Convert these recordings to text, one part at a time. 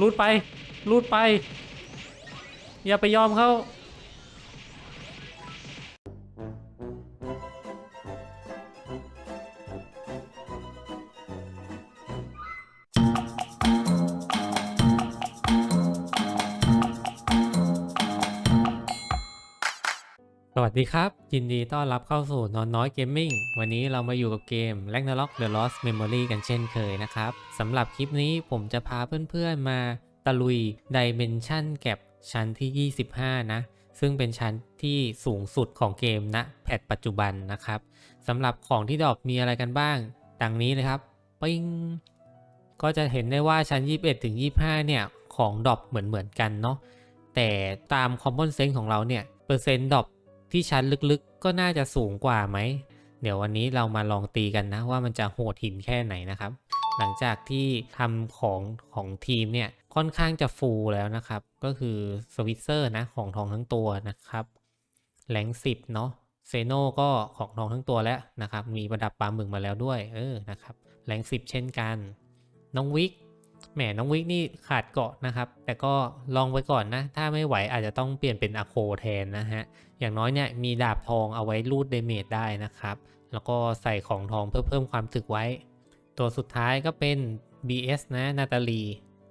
รูดไปรูดไป อย่าไปยอมเขา สวัสดีครับ ยินดีต้อนรับเข้าสู่นอนน้อยเกมมิ่งวันนี้เรามาอยู่กับเกม Ragnarok The Lost Memory กันเช่นเคยนะครับสำหรับคลิปนี้ผมจะพาเพื่อนๆมาตะลุย Dimension Gap ชั้นที่ 25 นะ ซึ่งเป็นชั้นที่สูงสุดของเกมณแพทปัจจุบันนะครับสำหรับของที่ดรอปมีอะไรกันบ้าง ดังนี้เลยครับ ปิ้ง ก็จะเห็นได้ว่าชั้น 21 ถึง 25 เนี่ย ของดรอปเหมือนๆกันเนาะแต่ตาม Common Sense ของเราเนี่ยเปอร์เซ็นต์ดรอป ที่ชั้นลึกๆ ก็น่าจะสูงกว่าไหม เดี๋ยววันนี้เรามาลองตีกันนะว่ามันจะโหดหินแค่ไหนนะครับ หลังจากที่ทำของของทีมเนี่ยค่อนข้างจะฟูลแล้วนะครับ ก็คือสวิตเซอร์นะของทองทั้งตัวนะครับแรงสิบเนาะเซโนก็ของทองทั้งตัวแล้วนะครับ มีประดับปลาหมึกมาแล้วด้วย เออนะครับแรงสิบเช่นกัน น้องวิก แหมน้องวิกนี่ขาดเกาะนะครับ แต่ก็ลองไว้ก่อนนะ ถ้าไม่ไหวอาจจะต้องเปลี่ยนเป็นอะโคแทนนะฮะ อย่างน้อยเนี่ยมีดาบทองเอาไว้รูดเดเมจได้นะครับ แล้วก็ใส่ของทองเพื่อเพิ่มความตึกไว้ ตัวสุดท้ายก็เป็น BS นะนาตาลี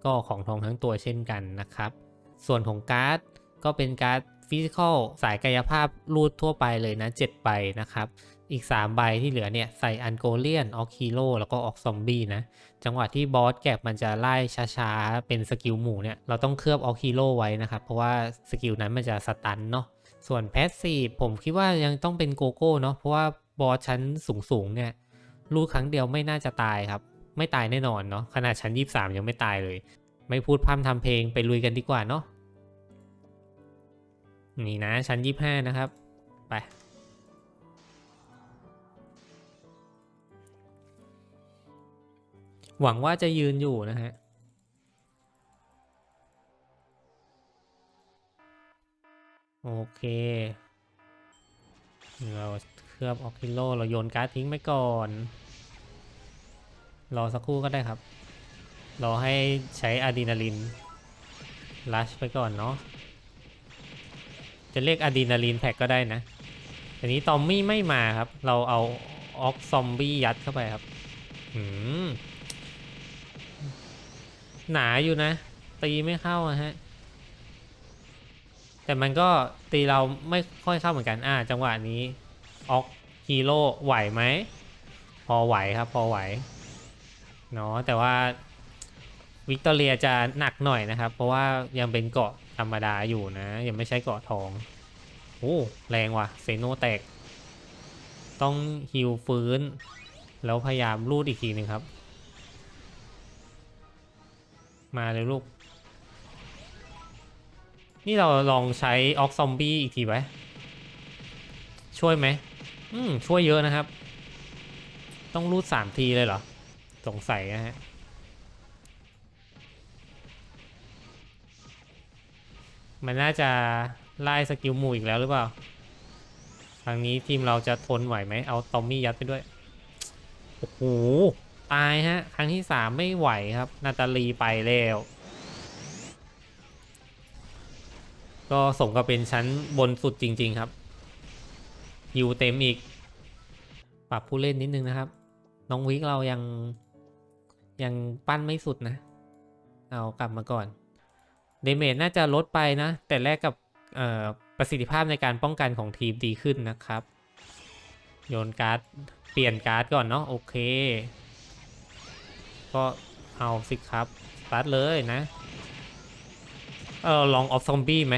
ก็ของทองทั้งตัวเช่นกันนะครับ ส่วนของการ์ดก็เป็นการ์ด ฟิสิกอลสายกายภาพรูดทั่วไปเลยนะ 7 ใบนะครับ อีก 3 ใบที่เหลือเนี่ย ใส่อันโกเลียนออกฮีโร่แล้วก็ออกซอมบี้นะ จังหวะที่บอสแก็บมันจะไล่ช้าๆ เป็นสกิลหมู่เนี่ย เราต้องเคลือบออกฮีโร่ไว้นะครับ เพราะว่าสกิลนั้นมันจะสตันเนาะส่วนแพสซีฟผมคิดว่ายังต้องเป็นโกโก้เนาะเพราะว่าบอสชั้นสูงๆเนี่ยลูกครั้งเดียวไม่น่าจะตายครับ ไม่ตายแน่นอนเนาะขนาดชั้น 23 ยังไม่ตายเลย ไม่พูดพร่ำทำเพลงไปลุยกันดีกว่าเนาะ นี่นะชั้น 25 นะครับ ไป หวังว่าจะยืนอยู่นะฮะโอเค เราเคลือบออกคิโลเราโยนการ์ดทิ้งไปก่อน รอสักครู่ก็ได้ครับ รอให้ใช้อะดรีนาลินลัชไปก่อนเนาะ จะเรียกอะดรีนาลินแพ็กก็ได้นะทีนี้ตอมมี่ไม่มาครับ เราเอาออกซอมบี้ยัดเข้าไปครับหืมหนาอยู่นะ ตีไม่เข้าฮะ แต่มันก็ตีเราไม่ค่อยเข้าเหมือนกัน อ่า จังหวะนี้ออกฮีโร่ไหวไหม พอไหวครับ พอไหว เนาะแต่ว่าวิกตอเรียจะหนักหน่อยนะครับ เพราะว่ายังเป็นเกาะ ธรรมดาอยู่นะ ยังไม่ใช่เกาะทองโอ้แรงว่ะเซโนแตก ต้องฮิวฟื้น แล้วพยายามรูดอีกทีหนึ่งครับ มาเลยลูก นี่เราลองใช้ออกซอมบี้อีกทีไหมช่วยไหมอืมช่วยเยอะนะครับ ต้องรูดสามทีเลยเหรอ สงสัยนะฮะ มันน่าจะไล่สกิลหมู่อีกแล้วหรือเปล่าครั้งนี้ทีมเราจะทนไหวไหม เอาตอมมี่ยัดไปด้วย โอ้โห ตายฮะ ครั้งที่สามไม่ไหวครับ นาตาลีไปแล้ว ก็สมกับเป็นชั้นบนสุดจริง ๆ ครับอยู่เต็มอีก ปรับผู้เล่นนิดนึงนะครับ น้องวิกเรายังยังปั้นไม่สุดนะ เอากลับมาก่อน เดเมจน่าจะลดไปนะ แต่แลกกับประสิทธิภาพในการป้องกันของทีมดีขึ้นนะครับ โยนการ์ด เปลี่ยนการ์ดก่อนเนาะโอเค ก็เอาสิครับสตาร์ทเลยนะ เออลองออฟซอมบี้ไหม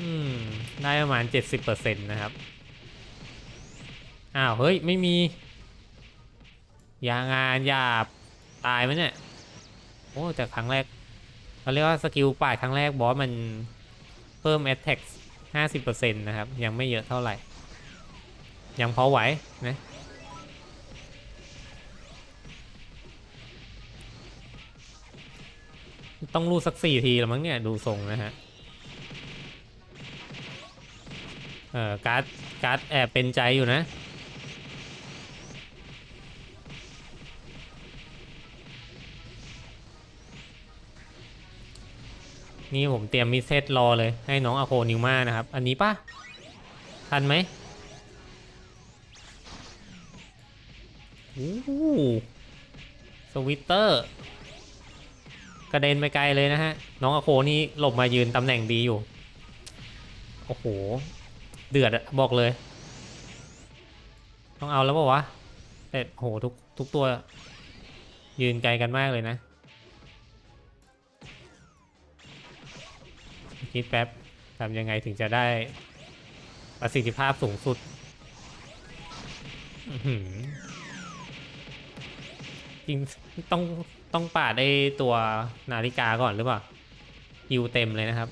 อืม ได้ประมาณ 70%นะครับ อ้าว เฮ้ย ไม่มี ยางานหยาบ ตายไหมเนี่ย โอ้แต่ครั้งแรกเขาเรียกว่าสกิลป่าดครั้งแรกบอสมันเพิ่ม Attack 50%นะครับ ยังไม่เยอะเท่าไหร่ ยังพอไหวนะต้องรูดสักสี่ทีแล้วมั้งเนี่ย ดูทรงนะฮะ เออการ์ดการ์ดแอบเป็นใจอยู่นะ นี่ผมเตรียมมิเซตรอเลย ให้น้องอาโคนิวมานะครับ อันนี้ปะทันไหมโอ้โหสวิตเตอร์ กระเด็นไปไกลเลยนะฮะ น้องอาโคนี่หลบมายืนตำแหน่งดีอยู่ โอ้โห เดือดอะบอกเลย ต้องเอาแล้วปล่าวะแต่โหทุกทุกตัว ยืนไกลกันมากเลยนะ คิดแป๊บทำยังไงถึงจะได้ประสิทธิภาพสูงสุดจริงต้องต้องปาดไอตัวนาฬิกาก่อนหรือเปล่าฮิวเต็มเลยนะครับ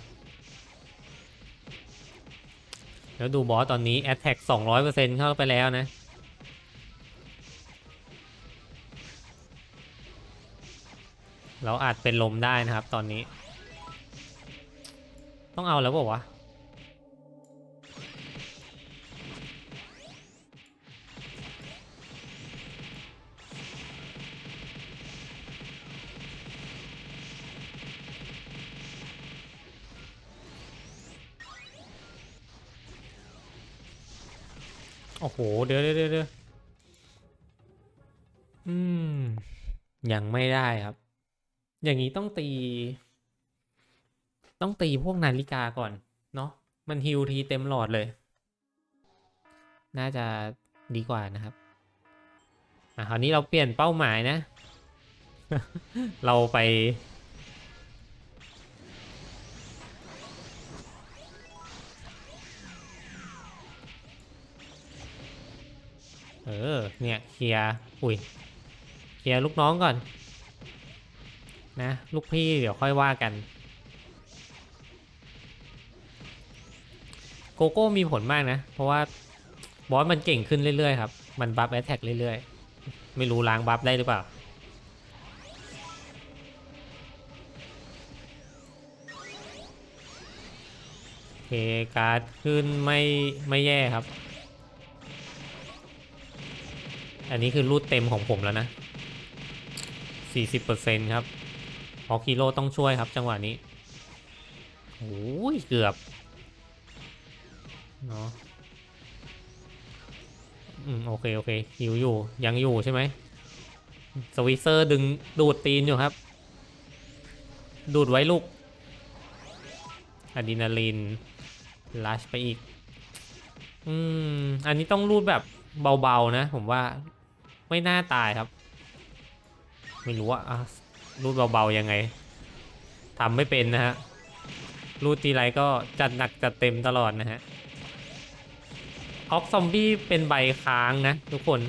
แล้วดูบอสตอนนี้ Attack 200%เข้าไปแล้วนะเราอาจเป็นลมได้นะครับตอนนี้ ต้องเอาแล้วเปล่าวะโอ้โหเดี๋ยวเดี๋ยวเดี๋ยวเดี๋ยวอืม ยังไม่ได้ครับ อย่างนี้ต้องตี ต้องตีพวกนาฬิกาก่อน เนาะมันฮิวทีเต็มหลอดเลย น่าจะดีกว่านะครับ อะคราวนี้เราเปลี่ยนเป้าหมายนะ เราไป เออ เนี่ยเคลียร์อุ้ยเคลียร์ลูกน้องก่อน นะ ลูกพี่เดี๋ยวค่อยว่ากัน โกโก้มีผลมากนะ เพราะว่าบอสมันเก่งขึ้นเรื่อยๆครับ มันบัฟแอตแทกเรื่อยๆ ไม่รู้ล้างบัฟได้หรือเปล่า เคการ์ดขึ้นไม่ไม่แย่ครับ อันนี้คือรูดเต็มของผมแล้วนะ 40%ครับพอคิโลต้องช่วยครับจังหวะนี้โอ้ยเกือบ เนาะอืมโอเค โอเคหิวอยู่ยังอยู่ใช่ไหมสวิเซอร์ดึงดูดตีนอยู่ครับ ดูดไว้ลูกอะดรีนาลีนลัชไปอีก อืม อันนี้ต้องรูดแบบเบาๆนะ ผมว่าไม่น่าตายครับ ไม่รู้ว่ารูดเบาๆยังไงทำไม่เป็นนะฮะรูดทีไรก็จัดหนักจัดเต็มตลอดนะฮะ ออกซอมบี้เป็นใบค้างนะทุกคน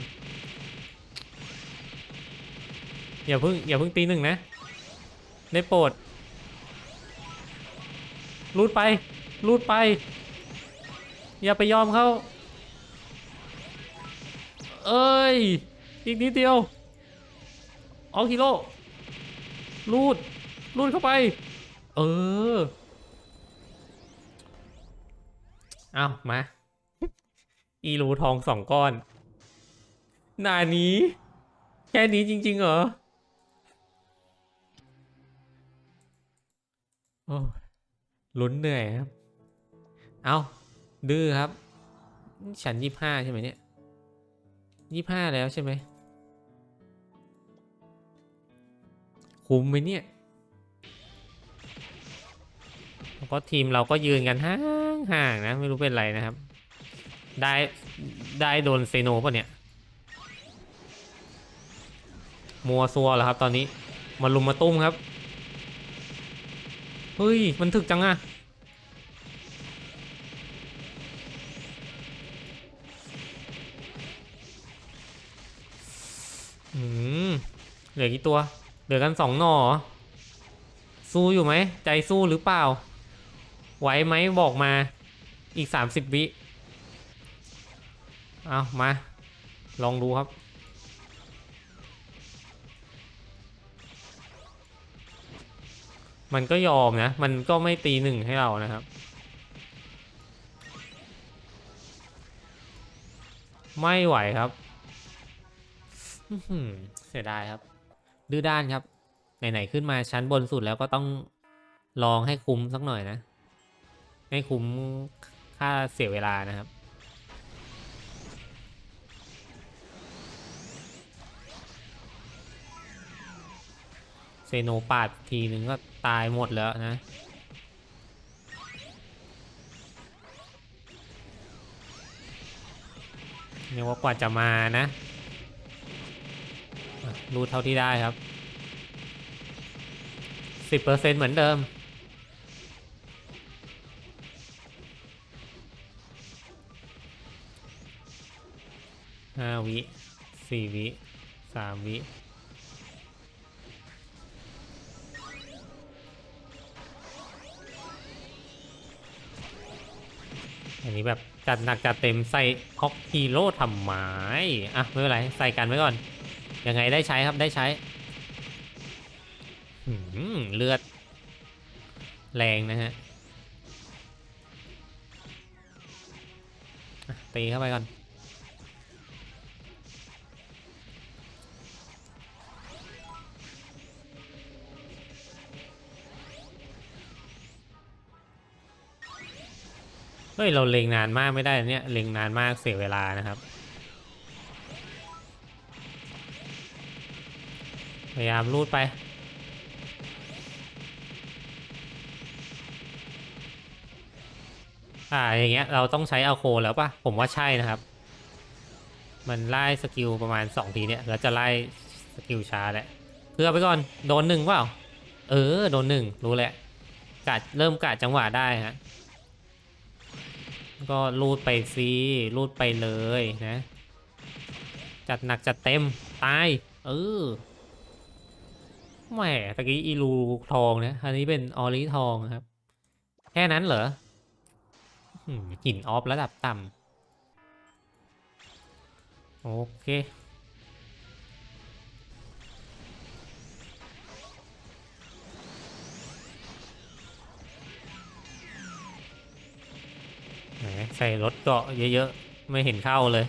อย่าเพิ่งอย่าเพิ่งตีหนึ่งนะ ได้โปรดรูดไปรูดไป อย่าไปยอมเขาเอ้ย อีกนิดเดียว ออกฮิโร่รูดรูดเข้าไป เออ เอามา อีรูทองสองก้อน หนานี้ แค่นี้จริง ๆ เหรอโอ้ลุ้นเหนื่อยครับ เอาดื้อครับ ฉันยี่ห้าใช่ไหมเนี่ยยี่ห้าแล้วใช่ไหมคุ้มไหมเนี่ยเพราะทีมเราก็ยืนกันห่างห่างๆนะ ไม่รู้เป็นไรนะครับ ได้ได้โดนเซโนป่ะเนี่ย มัวซัวแล้วครับตอนนี้ มาลุมมาตุ้มครับ เฮ้ย มันถึกจังอะอืมเหลือกี่ตัว เหลือกันสองหนอเหรอสู้อยู่ไหม ใจสู้หรือเปล่า ไหวไหมบอกมา อีกสามสิบวิ เอามา ลองดูครับ มันก็ยอมนะ มันก็ไม่ตีหนึ่งให้เรานะครับ ไม่ไหวครับเสียดายครับ ดื้อด้านครับ ไหน ๆ ขึ้นมาชั้นบนสุดแล้วก็ต้องลองให้คุ้มสักหน่อยนะ ให้คุ้มค่าเสียเวลานะครับ เซโนปาดทีหนึ่งก็ตายหมดแล้วนะเรียว่ากว่าจะมานะอะรูดเท่าที่ได้ครับ 10%เหมือนเดิมห้าวิสี่วิสามวิ นนี้แบบจัดหนักจัดเต็มใส่ฮอกฮีโร่ทำไมอะไม่เป็นไรใส่กันไว้ก่อน ยังไงได้ใช้ครับได้ใช้หืมเลือด แรงนะฮะตีเข้าไปก่อน ฮ้ย เราเล็งนานมากไม่ได้เนี่ยเล็งนานมากเสียเวลานะครับ พยายามรูดไป อ่าอย่างเงี้ยเราต้องใช้อาโคแล้วปะผมว่าใช่นะครับ มันไล่สกิลประมาณ 2 ทีเนี่ยแล้วจะไล่สกิลช้าแหละเพื่อไปก่อนโดนหนึ่งเปล่าเออโดนหนึ่งรู้แหละกะเริ่มกะจังหวะได้ฮะ ก็รูดไปซีรูดไปเลยนะ จัดหนักจัดเต็ม ตาย เออแหมตะกี้อีลูทองนะ อันนี้เป็นออริทองครับ แค่นั้นเหรอหินออฟระดับต่ำโอเค รถเกาะเยอะๆ ไม่เห็นเข้าเลย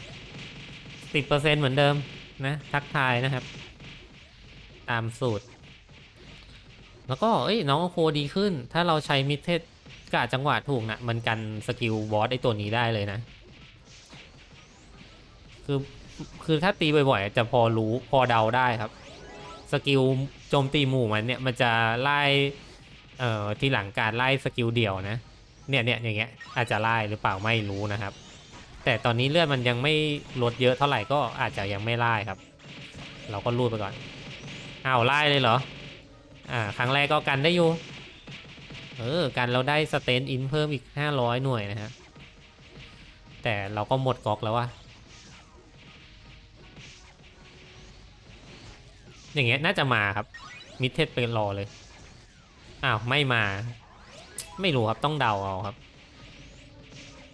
10%เหมือนเดิมนะ ทักทายนะครับ ตามสูตร แล้วก็เอ้ยน้องโคดีขึ้น ถ้าเราใช้มิดเทสกะจังหวะถูกนะมันกันสกิลบอสไอตัวนี้ได้เลยนะ คือคือถ้าตีบ่อยๆ จะพอรู้พอเดาได้ครับ สกิลโจมตีหมู่มันเนี่ย มันจะไล่เอ่อที่หลังการไล่สกิลเดี่ยวนะ เนี่ยเนี่ยอย่างเงี้ยอาจจะไล่หรือเปล่าไม่รู้นะครับ แต่ตอนนี้เลือดมันยังไม่ลดเยอะเท่าไหร่ก็อาจจะยังไม่ไล่ครับ เราก็รูดไปก่อนอ้าวไล่เลยเหรออ่าครั้งแรกก็กันได้อยู่เออกันเราได้สเตนอินเพิ่มอีก 500 หน่วยนะครับแต่เราก็หมดก๊อกแล้วว่ะอย่างเงี้ยน่าจะมาครับมิดเทสไปรอเลยอ้าวไม่มา ไม่รู้ครับต้องเดาเอาครับ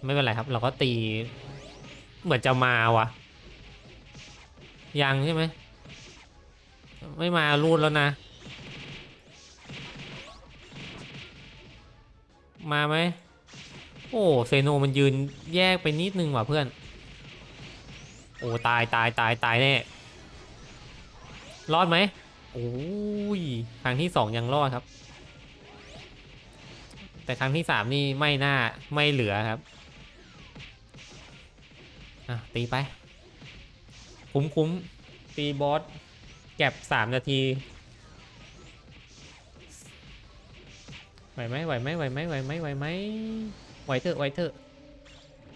ไม่เป็นไรครับ เราก็ตี เหมือนจะมาวะยังใช่ไหมไม่มารูดแล้วนะ มาไหมโอ้เซโนมันยืนแยกไปนิดนึงว่ะเพื่อน โอ้ตายตายตายตายแน่รอดไหมโอ้ยครั้งที่สองยังรอดครับ แต่ครั้งที่สามนี่ไม่น่าไม่เหลือครับอะตีไป คุ้มคุ้มตีบอสแก็บสามนาที ไหวไหมไหวไหมไหวไหมไหวไหมไหวไหมไหวเถอะไหวเถอะ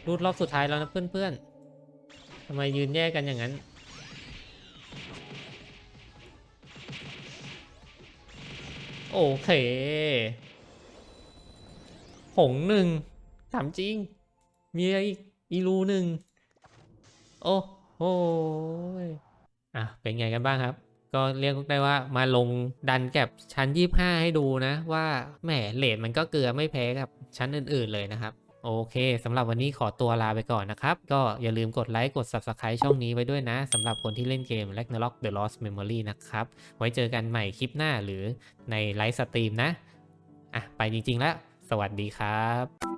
รูดรอบสุดท้ายแล้วนะเพื่อนๆทำไมยืนแยกกันอย่างนั้นโอเค หงหนึ่งถามจริง มีอะไรอีกอีรูหนึ่งโอ้โหยอะ เป็นไงกันบ้างครับ ก็เรียกได้ว่ามาลงดันแก็บชั้น 25 ให้ดูนะ ว่าแหมเลทมันก็เกลือไม่แพ้กับชั้นอื่น ๆเลยนะครับโอเค สำหรับวันนี้ขอตัวลาไปก่อนนะครับ ก็อย่าลืมกดไลค์ กด Subscribe ช่องนี้ไว้ด้วยนะ สำหรับคนที่เล่นเกม Ragnarok The Lost Memory นะครับ ไว้เจอกันใหม่คลิปหน้าหรือในไลฟ์สตรีมนะ อะ ไปจริง ๆ แล้ว สวัสดีครับ